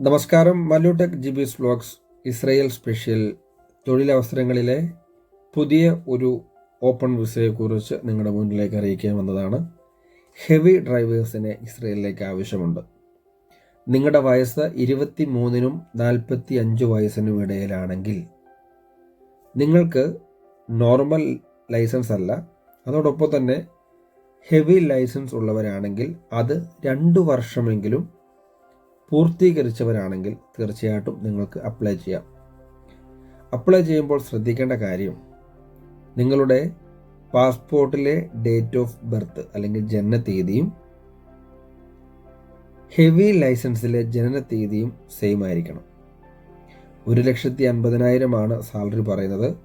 നമസ്കാരം Mallutech Jibis vlogs Israel special തൊഴിലവസരങ്ങളിലെ പുതിയ ഒരു ഓപ്പൺ വിസയെക്കുറിച്ച് നിങ്ങളുടെ മുന്നിലേക്ക് അറിയിക്കാൻ വന്നതാണ്. ഹെവി ഡ്രൈവേഴ്സിനെ ഇസ്രയേലിലേക്ക് ആവശ്യമുണ്ട്. നിങ്ങളുടെ വയസ്സ് ഇരുപത്തി മൂന്നിനും നാൽപ്പത്തി അഞ്ച് വയസ്സിനും ഇടയിലാണെങ്കിൽ നിങ്ങൾക്ക് നോർമൽ ലൈസൻസ് അല്ല. അതോടൊപ്പം തന്നെ ഹെവി ലൈസൻസ് ഉള്ളവരാണെങ്കിൽ അത് രണ്ട് വർഷമെങ്കിലും പൂർത്തീകരിച്ചവരാണെങ്കിൽ തീർച്ചയായിട്ടും നിങ്ങൾക്ക് അപ്ലൈ ചെയ്യാം. അപ്ലൈ ചെയ്യുമ്പോൾ ശ്രദ്ധിക്കേണ്ട കാര്യം നിങ്ങളുടെ പാസ്പോർട്ടിലെ ഡേറ്റ് ഓഫ് ബർത്ത് അല്ലെങ്കിൽ ജനന തീയതിയും ഹെവി ലൈസൻസിലെ ജനന തീയതിയും സെയിം ആയിരിക്കണം. ഒരു ലക്ഷത്തി അൻപതിനായിരമാണ് സാലറി പറയുന്നത്.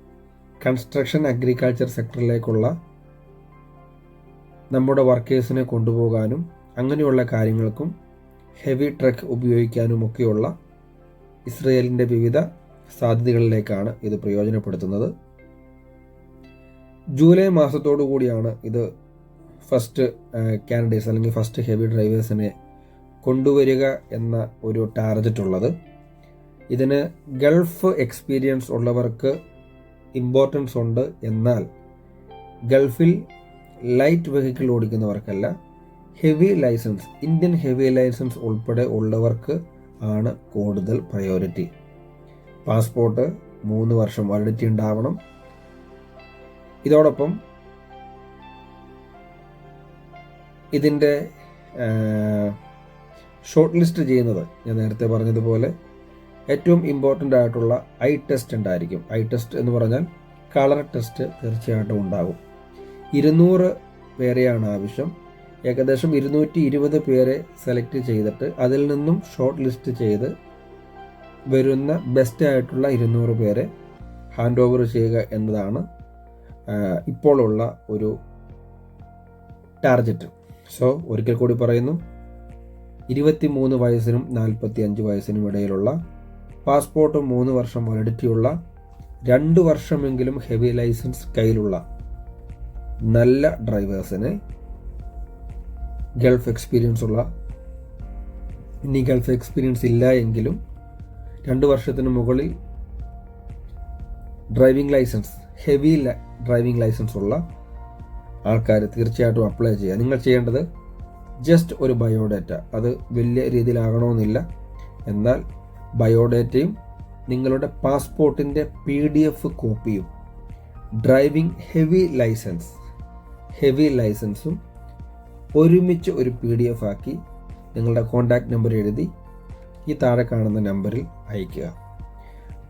കൺസ്ട്രക്ഷൻ അഗ്രികൾച്ചർ സെക്ടറിലേക്കുള്ള നമ്മുടെ വർക്കേഴ്സിനെ കൊണ്ടുപോകാനും അങ്ങനെയുള്ള കാര്യങ്ങൾക്കും ഹെവി ട്രക്ക് ഉപയോഗിക്കാനുമൊക്കെയുള്ള ഇസ്രയേലിന്റെ വിവിധ സാധ്യതകളിലേക്കാണ് ഇത് പ്രയോജനപ്പെടുത്തുന്നത്. ജൂലൈ മാസത്തോടു കൂടിയാണ് ഇത് ഫസ്റ്റ് കാൻഡിഡേറ്റ്സ് അല്ലെങ്കിൽ ഫസ്റ്റ് ഹെവി ഡ്രൈവേഴ്സിനെ കൊണ്ടുവരിക എന്ന ഒരു ടാർഗറ്റ് ഉള്ളത്. ഇതിന് ഗൾഫ് എക്സ്പീരിയൻസ് ഉള്ളവർക്ക് ഇമ്പോർട്ടൻസ് ഉണ്ട്. എന്നാൽ ഗൾഫിൽ light vehicle ഓടിക്കുന്നവർക്കല്ല heavy license Indian heavy license ഉൾപ്പെടെ ഉള്ളവർക്ക് ആണ് കൂടുതൽ പ്രയോറിറ്റി പാസ്പോർട്ട് മൂന്ന് വർഷം വാലിഡിറ്റി ഉണ്ടാവണം. ഇതോടൊപ്പം ഇതിന്റെ ഷോർട്ട് ലിസ്റ്റ് ചെയ്യുന്നത് ഞാൻ നേരത്തെ പറഞ്ഞതുപോലെ ഏറ്റവും ഇമ്പോർട്ടന്റ് ആയിട്ടുള്ള ഐ ടെസ്റ്റ് ഉണ്ടായിരിക്കും. ഐ ടെസ്റ്റ് എന്ന് പറഞ്ഞാൽ കളർ ടെസ്റ്റ് തീർച്ചയായിട്ടും ഉണ്ടാകും. ഇരുന്നൂറ് പേരെയാണ് ആവശ്യം. ഏകദേശം ഇരുന്നൂറ്റി ഇരുപത് പേരെ സെലക്ട് ചെയ്തിട്ട് അതിൽ നിന്നും ഷോർട്ട് ലിസ്റ്റ് ചെയ്ത് വരുന്ന ബെസ്റ്റ് ആയിട്ടുള്ള ഇരുന്നൂറ് പേരെ ഹാൻഡ് ഓവർ ചെയ്യുക എന്നതാണ് ഇപ്പോഴുള്ള ഒരു ടാർജറ്റ് സോ ഒരിക്കൽ കൂടി പറയുന്നു. ഇരുപത്തി മൂന്ന് വയസ്സിനും നാൽപ്പത്തി അഞ്ച് വയസ്സിനും ഇടയിലുള്ള പാസ്പോർട്ട് മൂന്ന് വർഷം വാലിഡിറ്റിയുള്ള രണ്ട് വർഷമെങ്കിലും ഹെവി ലൈസൻസ് കയ്യിലുള്ള നല്ല ഡ്രൈവേഴ്സിനെ ഗൾഫ് എക്സ്പീരിയൻസ് ഉള്ള. ഇനി ഗൾഫ് എക്സ്പീരിയൻസ് ഇല്ല എങ്കിലും രണ്ട് വർഷത്തിന് മുകളിൽ driving license heavy driving license ഉള്ള ആൾക്കാർ തീർച്ചയായിട്ടും അപ്ലൈ ചെയ്യുക നിങ്ങൾ ചെയ്യേണ്ടത് ജസ്റ്റ് ഒരു ബയോഡേറ്റ അത് വലിയ രീതിയിലാകണമെന്നില്ല. എന്നാൽ ബയോഡേറ്റയും നിങ്ങളുടെ പാസ്പോർട്ടിന്റെ പി ഡി എഫ് കോപ്പിയും ഡ്രൈവിംഗ് ഹെവി ലൈസൻസ് ഹെവി ലൈസൻസും ഒരുമിച്ച് ഒരു പി ഡി എഫ് ആക്കി നിങ്ങളുടെ കോൺടാക്റ്റ് നമ്പർ എഴുതി ഈ താഴെ കാണുന്ന നമ്പറിൽ അയക്കുക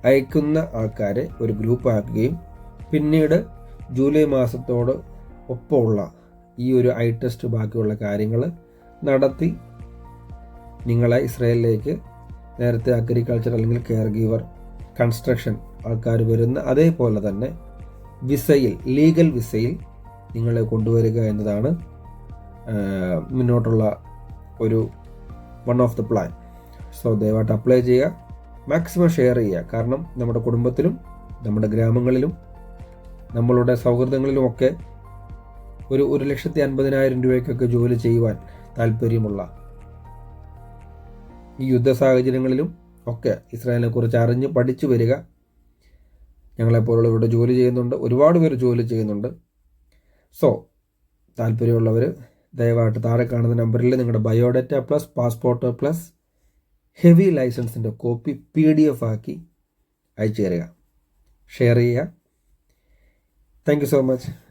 അയക്കുന്ന ആൾക്കാരെ ഒരു ഗ്രൂപ്പ് ആക്കുകയും പിന്നീട് ജൂലൈ മാസത്തോട് ഒപ്പമുള്ള ഈ ഒരു ഐ ടെസ്റ്റ് ബാക്കിയുള്ള കാര്യങ്ങൾ നടത്തി നിങ്ങളെ ഇസ്രയേലിലേക്ക് നേരത്തെ അഗ്രികൾച്ചർ അല്ലെങ്കിൽ കെയർ ഗീവർ കൺസ്ട്രക്ഷൻ ആൾക്കാർ വരുന്ന അതേപോലെ തന്നെ വിസയിൽ ലീഗൽ വിസയിൽ നിങ്ങളെ കൊണ്ടുവരിക എന്നതാണ് മുന്നോട്ടുള്ള ഒരു one of the plan so ദയവായിട്ട് അപ്ലൈ ചെയ്യുക. മാക്സിമം ഷെയർ ചെയ്യുക. കാരണം നമ്മുടെ കുടുംബത്തിലും നമ്മുടെ ഗ്രാമങ്ങളിലും നമ്മളുടെ സൗഹൃദങ്ങളിലുമൊക്കെ ഒരു ഒരു ലക്ഷത്തി അൻപതിനായിരം രൂപയ്ക്കൊക്കെ ജോലി ചെയ്യുവാൻ താല്പര്യമുള്ള ഈ യുദ്ധ സാഹചര്യങ്ങളിലും ഒക്കെ ഇസ്രായേലിനെ കുറിച്ച് അറിഞ്ഞ് പഠിച്ചു വരിക. ഞങ്ങളെപ്പോലുള്ള ഇവിടെ ജോലി ചെയ്യുന്നുണ്ട്. ഒരുപാട് പേര് ജോലി ചെയ്യുന്നുണ്ട്. സോ താല്പര്യമുള്ളവർ ദയവായിട്ട് താഴെ കാണുന്ന നമ്പറിൽ നിങ്ങളുടെ biodata plus passport plus heavy ലൈസൻസിന്റെ copy P D F ആക്കി അയച്ചു തരിക. ഷെയർ ചെയ്യുക. Thank you so much.